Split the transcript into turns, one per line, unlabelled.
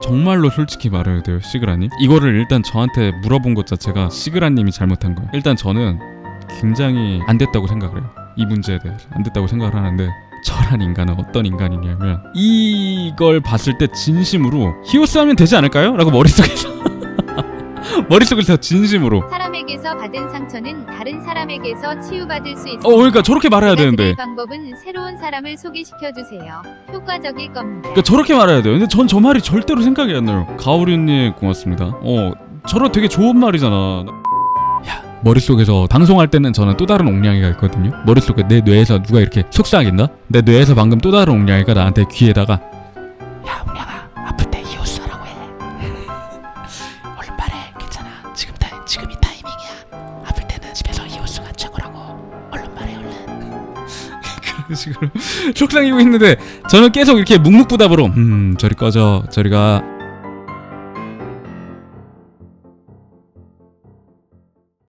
정말로 솔직히 말해야 돼요 시그라님? 이거를 일단 저한테 물어본 것 자체가 시그라님이 잘못한 거예요. 일단 저는 굉장히 안 됐다고 생각을 해요. 이 문제에 대해서. 안 됐다고 생각을 하는데 저란 인간은 어떤 인간이냐면 이걸 봤을 때 진심으로 히오스 하면 되지 않을까요? 라고 머릿속에서 머릿속에서 진심으로
사람에게서 받은 상처는 다른 사람에게서 치유받을 수 있습니다.
어 그러니까 저렇게 말해야 되는데
방법은 새로운 사람을 소개시켜 주세요. 효과적일 겁니다.
그러니까 저렇게 말해야 돼요. 근데 전 저 말이 절대로 생각이 안 나요. 가오리님 고맙습니다. 어, 저런 되게 좋은 말이잖아. 야, 머릿속에서 방송할 때는 저는 또 다른 옹냥이가 있거든요. 머릿속에 내 뇌에서 누가 이렇게 속삭인다? 내 뇌에서 방금 또 다른 옹냥이가 나한테 귀에다가 야, 옹냥아, 지금 타, 지금 이 타이밍이야. 아플 때는 집에서 히오스가 최고라고. 얼른 말해, 얼른. 그런 식으로 속삭이고 있는데 저는 계속 이렇게 묵묵부답으로 음 저리 꺼져 저리 가